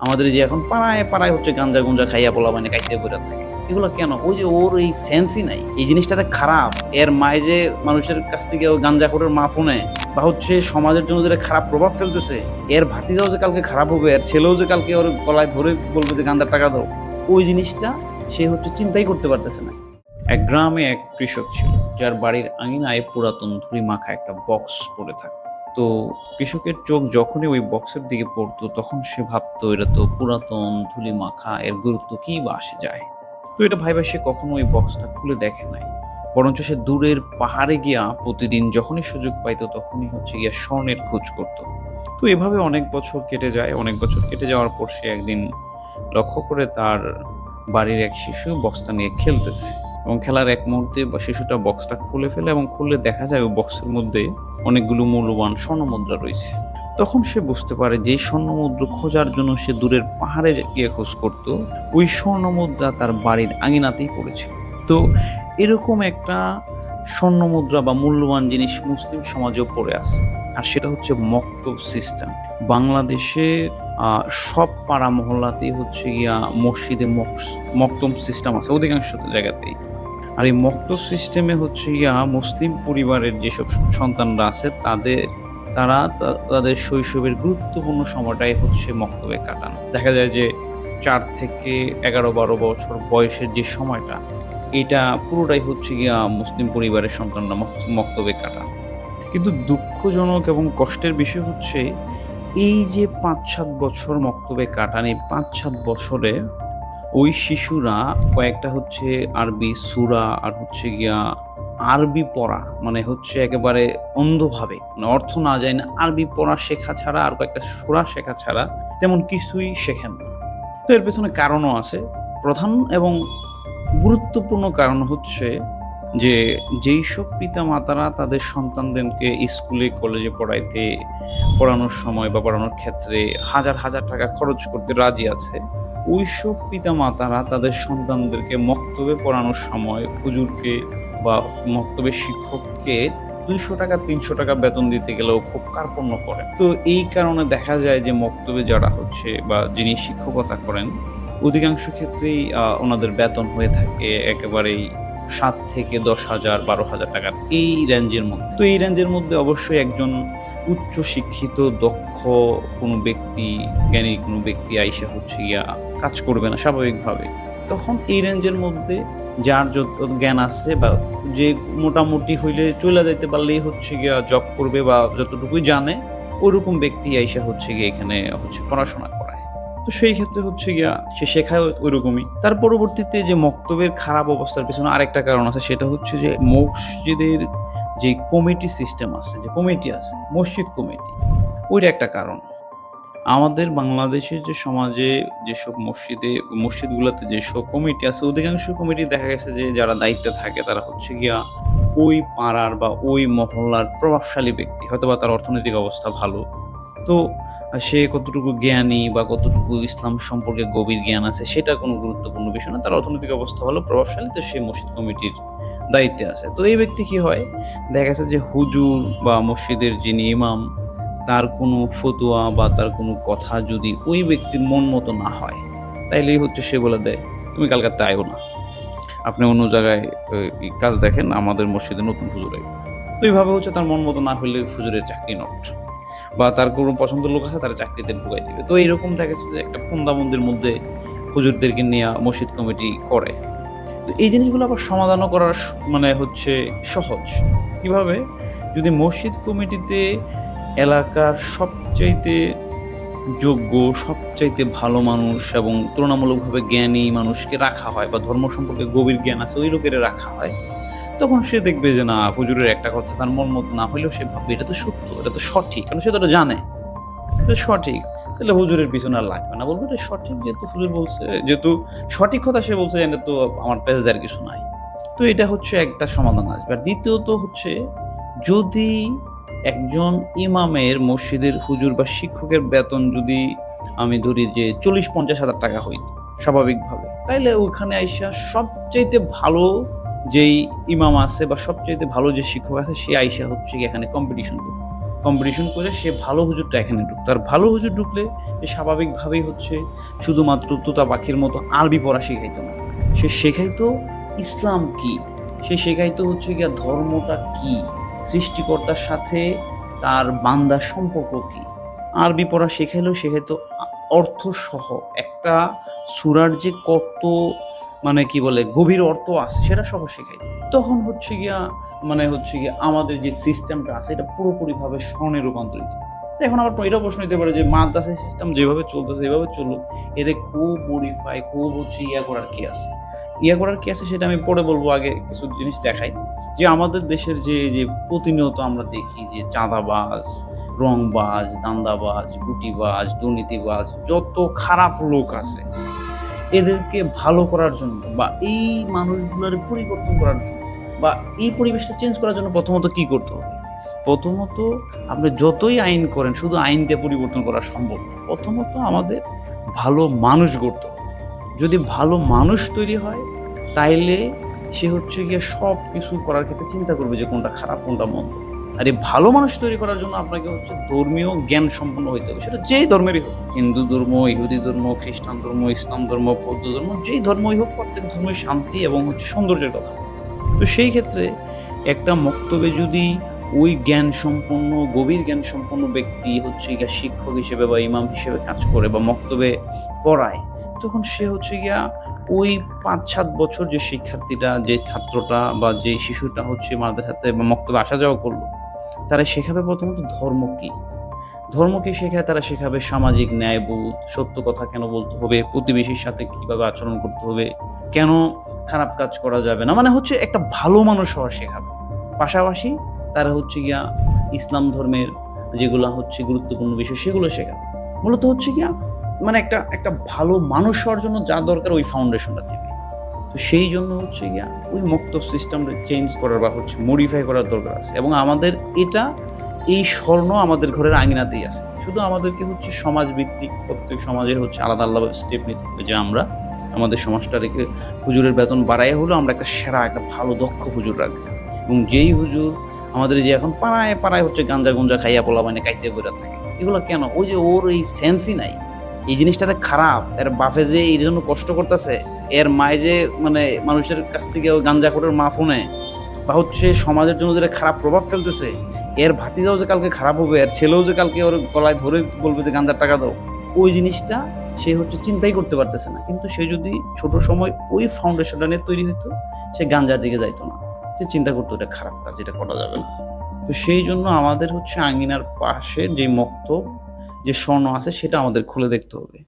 আমাদের যে এখন পাড়ায় পাড়ায় হচ্ছে গাঞ্জা গুঞ্জা খাইয়া পোলা মানে কাইতে পড়ে থাকে। এগুলো কেন? ওই যে ওর এই সেন্সই নাই। এই জিনিসটাতে খারাপ। এর মায়ে যে মানুষের কাছ থেকে গাঞ্জা খোরের মা ফোনে বা হচ্ছে সমাজের জন্য যেটা খারাপ প্রভাব ফেলতেছে, এর ভাতিজাও যে কালকে খারাপ হবে, এর ছেলেও যে কালকে ওর গলায় ধরে বলবে যে গাঞ্জার টাকা দাও, ওই জিনিসটা সে হচ্ছে চিন্তাই করতে পারতেছে না। এক গ্রামে এক কৃষক ছিল, যার বাড়ির আঙিনায় পুরাতন ধুলি মাখা একটা বক্স পড়ে থাকে তো কৃষকের চোখ যখনই ওই বক্সের দিকে পড়তো, তখন সে ভাবতো, এটা তো পুরাতন ধুলি মাখা, এর গুরুত্ব কি বা আসে যায়? তো এটা ভাইবা সে কখনো ওই বক্সটা খুলে দেখে নাই। বরঞ্চ সে দূরের পাহাড়ে গিয়া প্রতিদিন যখনই সুযোগ পাইতো, তখনই হচ্ছে গিয়া স্বর্ণের খোঁজ করত। তো এভাবে অনেক বছর কেটে যায়। অনেক বছর কেটে যাওয়ার পর সে একদিন লক্ষ্য করে তার বাড়ির এক শিশু বক্সটা নিয়ে খেলতেছে। এবং খেলার এক মুহূর্তে শিশুটা বক্সটা খুলে ফেলে এবং খুললে দেখা যায় ওই বক্সের মধ্যে অনেকগুলো মূল্যবান স্বর্ণমুদ্রা রয়েছে। তখন সে বুঝতে পারে যে স্বর্ণমুদ্রা খোঁজার জন্য সে দূরের পাহাড়ে গিয়ে খোঁজ করত। ওই স্বর্ণমুদ্রা তার বাড়ির আঙিনাতেই পড়েছে তো এরকম একটা স্বর্ণমুদ্রা বা মূল্যবান জিনিস মুসলিম সমাজেও পড়ে আছে। আর সেটা হচ্ছে মক্তব সিস্টেম বাংলাদেশে সব পাড়া মহল্লাতেই হচ্ছে গিয়া মসজিদে মক- মক্তম সিস্টেম আছে। অধিকাংশ জায়গাতেই। আর এই মক্তব সিস্টেমে হচ্ছে গিয়া মুসলিম পরিবারের যেসব সন্তানরা আছে, তাদের, তারা তাদের শৈশবের গুরুত্বপূর্ণ সময়টাই হচ্ছে মক্তবে কাটানো। দেখা যায় যে চার থেকে এগারো বারো বছর বয়সের যে সময়টা, এটা পুরোটাই হচ্ছে গিয়া মুসলিম পরিবারের সন্তানরা মক- মক্তবে কাটানো। কিন্তু দুঃখজনক এবং কষ্টের বিষয় হচ্ছে, এই যে পাঁচ সাত বছর মক্তবে কাটান, এই পাঁচ সাত বছরে ওই শিশুরা কয়েকটা হচ্ছে আরবি সুরা আর হচ্ছে গিয়া আরবি পড়া মানে হচ্ছে একেবারে অন্ধভাবে মানে অর্থ না যায় না, আরবি পড়া শেখা ছাড়া আর কয়েকটা সুরা শেখা ছাড়া তেমন কিছুই শেখেন না। তো এর পেছনে কারণও আছে। প্রধান এবং গুরুত্বপূর্ণ কারণ হচ্ছে যে, যেই সব পিতা মাতারা তাদের সন্তানদেরকে স্কুলে, কলেজে পড়াইতে, পড়ানোর সময় বা পড়ানোর ক্ষেত্রে হাজার হাজার টাকা খরচ করতে রাজি আছে ওইসব পিতা মাতারা তাদের সন্তানদেরকে মক্তবে পড়ানোর সময় হুজুরকে বা মক্তবের শিক্ষককে দুইশো টাকা, তিনশো টাকা বেতন দিতে গেলেও খুব কার্পণ্য করে তো এই কারণে দেখা যায় যে মক্তবে যারা হচ্ছে বা যিনি শিক্ষকতা করেন, অধিকাংশ ক্ষেত্রেই ওনাদের বেতন হয়ে থাকে একেবারেই সাত থেকে দশ হাজার, বারো হাজার টাকার এই রেঞ্জের মধ্যে। তো এই রেঞ্জের মধ্যে অবশ্যই একজন উচ্চ শিক্ষিত, দক্ষ কোনো ব্যক্তি, জ্ঞানী কোনো ব্যক্তি আইসা হচ্ছে গিয়া কাজ করবে না স্বাভাবিকভাবে। তখন এই রেঞ্জের মধ্যে যার যত জ্ঞান আছে বা যে মোটামুটি হইলে চলে যাইতে পারলেই হচ্ছে গিয়া জব করবে বা যতটুকুই জানে ওরকম ব্যক্তি আইসা হচ্ছে গিয়ে এখানে হচ্ছে পড়াশোনা করায় তো সেই ক্ষেত্রে হচ্ছে গিয়া সে শেখায় ওইরকমই। তার পরবর্তীতে যে মক্তবের খারাপ অবস্থার পিছনে আরেকটা কারণ আছে, সেটা হচ্ছে যে মসজিদের যে কমিটি সিস্টেম আছে, যে কমিটি আছে, মসজিদ কমিটি, ওইটা একটা কারণ। আমাদের বাংলাদেশের যে সমাজে যেসব মসজিদে, মসজিদগুলোতে যেসব কমিটি আছে, অধিকাংশ কমিটি দেখা গেছে যে যারা দায়িত্বে থাকে, তারা হচ্ছে গিয়া ওই পাড়ার বা ওই মহল্লার প্রভাবশালী ব্যক্তি হয়তো বা তার অর্থনৈতিক অবস্থা ভালো। তো সে কতটুকু জ্ঞানী বা কতটুকু ইসলাম সম্পর্কে গভীর জ্ঞান আছে, সেটা কোনো গুরুত্বপূর্ণ বিষয় না। তার অর্থনৈতিক অবস্থা ভালো, প্রভাবশালী, তো সে মসজিদ কমিটির দায়িত্বে আছে। তো এই ব্যক্তি কি হয়? দেখা গেছে যে হুজুর বা মসজিদের যিনি ইমাম, তার কোনো ফতুয়া বা তার কোনো কথা যদি ওই ব্যক্তির মন মতো না হয়, তাইলেই হচ্ছে সে বলে দেয়, তুমি কালকাতে আয়ো না। আপনি অন্য জায়গায় কাজ দেখেন, আমাদের মসজিদে নতুন হুজুর তো এইভাবে হচ্ছে তার মন মতো না হলে হুজুরের চাকরি নট। বা তার কোনো পছন্দের লোক আছে, তারা চাকরিতে ঢুকাই দিবে। তো এইরকম দেখা যাচ্ছে যে একটা ফন্দাবন্দির মধ্যে হুজুরদেরকে নিয়ে মসজিদ কমিটি করে। তো এই জিনিসগুলো আবার সমাধানও করার মানে হচ্ছে সহজ। কীভাবে? যদি মসজিদ কমিটিতে এলাকার সবচাইতে যোগ্য, সবচাইতে ভালো মানুষ এবং তুলনামূলকভাবে জ্ঞানী মানুষকে রাখা হয় বা ধর্ম সম্পর্কে গভীর জ্ঞান আছে, ওই লোকের রাখা হয়। তখন সে দেখবে যে, না, হুজুরের একটা কথা তার মন মতো না হইলেও সে ভাববে, এটা তো সত্য, এটা তো সঠিক। কারণ সে তো এটা জানে? এটা সঠিক। তাহলে হুজুরের পিছনে আর লাগবে না। বলবে, এটা সঠিক যেহেতু হুজুর বলছে, যেহেতু সঠিক কথা সে বলছে এটা তো আমার পেজ দেওয়ার কিছু নাই। তো এটা হচ্ছে একটা সমাধান আসবে। আর দ্বিতীয়ত হচ্ছে, যদি একজন ইমামের মসজিদের হুজুর বা শিক্ষকের বেতন যদি আমি ধরি যে, চল্লিশ, পঞ্চাশ হাজার টাকা হইত, স্বাভাবিকভাবে, তাইলে ওখানে আইসা সবচাইতে ভালো যেই ইমাম আছে বা সবচাইতে ভালো যে শিক্ষক আছে, সে আইসা হচ্ছে এখানে কম্পিটিশন করবে কম্পিটিশন করে সে ভালো হুজুরটা এখানে ঢুকতো তার ভালো হুজুর ঢুকলে সে স্বাভাবিকভাবেই হচ্ছে শুধুমাত্র তুতা পাখির মতো আরবি পড়া শেখাইতো না। সে শেখাইতো ইসলাম কি? সে শেখাইতো হচ্ছে গিয়া ধর্মটা কি? সৃষ্টিকর্তার সাথে তার বান্দার সম্পর্ক কি? আরবি পড়া শেখাইলেও শেখাইতো অর্থ সহ একটা সুরার যে কত মানে কি বলে, গভীর অর্থ আছে, সেটা সহ শেখাই। তখন হচ্ছে গিয়া মানে হচ্ছে গিয়ে আমাদের যে সিস্টেমটা আছে, এটা পুরোপুরিভাবে স্বর্ণে রূপান্তরিত। তো এখন আবার এটাও প্রশ্ন নিতে পারে যে, মাদ্রাসা সিস্টেম যেভাবে চলতেছে, এভাবে চলুক, এতে খুব মডিফাই খুব হচ্ছে ইয়া করার কি আছে? ইয়া করার কি আছে সেটা আমি পরে বলব, আগে কিছু জিনিস দেখাই। যে আমাদের দেশের যে যে প্রতিনিয়ত আমরা দেখি যে, চাঁদাবাজ, রংবাজ, দান্দাবাজ, গুটিবাজ, দুর্নীতিবাজ, যত খারাপ লোক আছে এদেরকে ভালো করার জন্য বা এই মানুষগুলোর পরিবর্তন করার জন্য বা এই পরিবেশটা চেঞ্জ করার জন্য প্রথমত কি করতে হবে? প্রথমত আপনি যতই আইন করেন, শুধু আইন দিয়ে পরিবর্তন করা সম্ভব। প্রথমত আমাদের ভালো মানুষ গড়তে যদি ভালো মানুষ তৈরি হয়, তাইলে সে হচ্ছে গিয়ে সব কিছু করার ক্ষেত্রে চিন্তা করবে যে কোনটা খারাপ, কোনটা মন্দ। আর এই ভালো মানুষ তৈরি করার জন্য আপনাকে হচ্ছে ধর্মীয় জ্ঞান সম্পন্ন হইতে হবে। সেটা যেই ধর্মেরই হোক। হিন্দু ধর্ম, ইহুদি ধর্ম, খ্রিস্টান ধর্ম, ইসলাম ধর্ম, বৌদ্ধ ধর্ম, যেই ধর্মই হোক, প্রত্যেক ধর্মের শান্তি এবং হচ্ছে সৌন্দর্যের কথা। তো সেই ক্ষেত্রে একটা মক্তবে যদি ওই জ্ঞান সম্পন্ন, গভীর জ্ঞান সম্পন্ন ব্যক্তি হচ্ছে গিয়া শিক্ষক হিসেবে বা ইমাম হিসেবে কাজ করে বা মক্তবে পড়ায়, তখন সে হচ্ছে গিয়া ওই পাঁচ সাত বছর যে শিক্ষার্থীটা, যে ছাত্রটা বা যে শিশুটা হচ্ছে মাদ্রাসাতে বা মক্তবে আসা যাওয়া করল তারা শেখাবে প্রথমত ধর্ম কি? ধর্ম কি শেখায়? তারা শেখাবে সামাজিক ন্যায়বোধ সত্য কথা কেন বলতে হবে, প্রতিবেশীর সাথে কীভাবে আচরণ করতে হবে, কেন খারাপ কাজ করা যাবে না? মানে হচ্ছে একটা ভালো মানুষ হওয়া শেখাবে। পাশাপাশি তারা হচ্ছে গিয়া ইসলাম ধর্মের যেগুলো হচ্ছে গুরুত্বপূর্ণ বিষয়, সেগুলো শেখাবে। মূলত হচ্ছে গিয়া মানে একটা একটা ভালো মানুষ হওয়ার জন্য যা দরকার ওই ফাউন্ডেশনটা দেবে তো সেই জন্য হচ্ছে গিয়া ওই মক্তব সিস্টেমটা চেঞ্জ করার বা হচ্ছে মডিফাই করার দরকার আছে। এবং আমাদের এটা, এই স্বর্ণ আমাদের ঘরের আঙিনাতেই আছে। শুধু আমাদেরকে হচ্ছে সমাজ ভিত্তিক প্রত্যেক সমাজের হচ্ছে আলাদা আলাদা স্টেপ নিতে হবে যে আমরা, আমাদের সমাজটা রেখে হুজুরের বেতন বাড়াই হলো আমরা একটা সেরা, একটা ভালো, দক্ষ হুজুর রাখব। এবং যেই হুজুর আমাদের যে এখন পাড়ায় পাড়ায় হচ্ছে গাঞ্জা গুঞ্জা খাইয়া পোলা মানে কাইতে করে থাকে, এগুলো কেন? ওই যে ওর এই সেন্সই নাই। এই জিনিসটাতে খারাপ। এর বাপে যে এই জন্য কষ্ট করতেছে, এর মায়ে যে মানে মানুষের কাছ থেকে গাঞ্জা খোরের মা ফোনে, বা হচ্ছে সমাজের জন্য যেটা খারাপ প্রভাব ফেলতেছে, এর ভাতিজাও যে কালকে খারাপ হবে, এর ছেলেও যে কালকে ওর গলায় ধরে বলবে যে গাঞ্জার টাকা দাও, ওই জিনিসটা সে হচ্ছে চিন্তাই করতে পারতেছে না। কিন্তু সে যদি ছোট সময় ওই ফাউন্ডেশনটা নিয়ে তৈরি হতো সে গাঞ্জার দিকে যাইতো না। সে চিন্তা করতো এটা খারাপ কাজ এটা করা যাবে না। তো সেই জন্য আমাদের হচ্ছে আঙ্গিনার পাশে যে মক্তব যে স্বর্ণ আছে সেটা আমাদের খুলে দেখতে হবে।